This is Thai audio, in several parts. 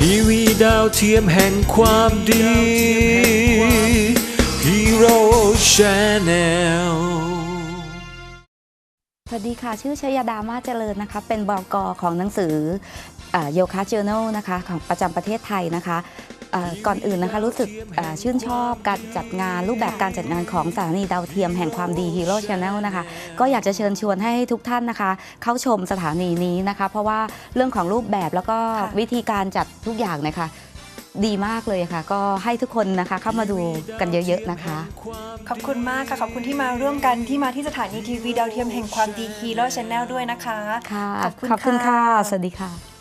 ทีวีดาวเทียมแห่งความดี Hero Channel สวัสดีค่ะ ชื่อชยดามาเจริญนะคะ เป็นบอกอของหนังสือโยคะเจอร์นลนะคะ ของประจำประเทศไทยนะคะ ก่อนอื่นนะคะรู้สึกเอ่อชื่นชอบการจัดงานรูปแบบการจัดงานของสถานีดาวเทียมแห่งความดี Hero Channel นะคะก็อยากจะเชิญชวนให้ทุกท่านนะคะ เข้าชมสถานีนี้นะคะ เพราะว่าเรื่องของรูปแบบแล้วก็ค่ะวิธีการจัดทุกอย่างนะคะดีมากเลยค่ะ ก็ให้ทุกคนนะคะเข้ามาดูกันเยอะ ๆ นะคะ ขอบคุณมากค่ะ ขอบคุณที่มาร่วมกันที่มาที่สถานีทีวีดาวเทียมแห่งความดีฮีโร่ชแนลด้วยนะคะค่ะขอบคุณขอบคุณค่ะค่ะ สวัสดีค่ะ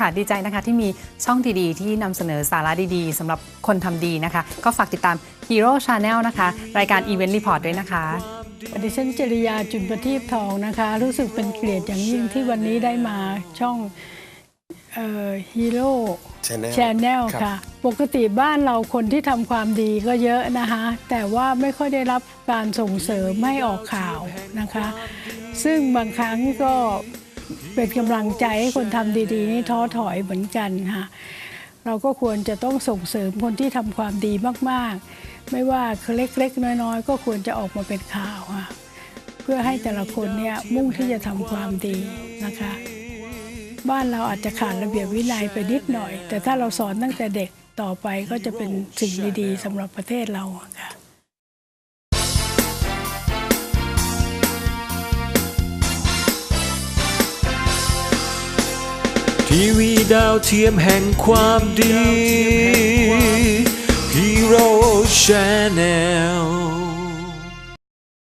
ค่ะ ดีใจนะคะที่มีช่องดีๆ ที่นำเสนอสาระดีๆสำหรับคนทำดีนะคะ ก็ฝากติดตาม Hero Channel นะคะ รายการ Event Report ด้วยนะคะดิฉันจริยาจุนประทีปทองนะคะ รู้สึกเป็นเกียรติอย่างยิ่งที่วันนี้ได้มาช่องฮีโร่ Channel ชแนลครับค่ะ ปกติบ้านเราคนที่ทำความดีก็เยอะนะคะ แต่ว่าไม่ค่อยได้รับการส่งเสริมให้ออกข่าวนะคะ ซึ่งบางครั้งก็ เป็นกำลังใจให้คนทำดีๆนี่ท้อถอยเหมือนกันค่ะเราก็ควรจะต้องส่งเสริมคนที่ทำความดีมากๆ ไม่ว่าเล็กๆ น้อยๆ ก็ควรจะออกมาเป็นข่าวค่ะเพื่อให้แต่ละคนเนี่ยมุ่งที่จะทำความดีนะคะ บ้านเราอาจจะขาดระเบียบวินัยไปนิดหน่อย แต่ถ้าเราสอนตั้งแต่เด็กต่อไปก็จะเป็นสิ่งดีๆสำหรับประเทศเราค่ะ ทีวีดาวเทียมแห่งความดี Hero Channel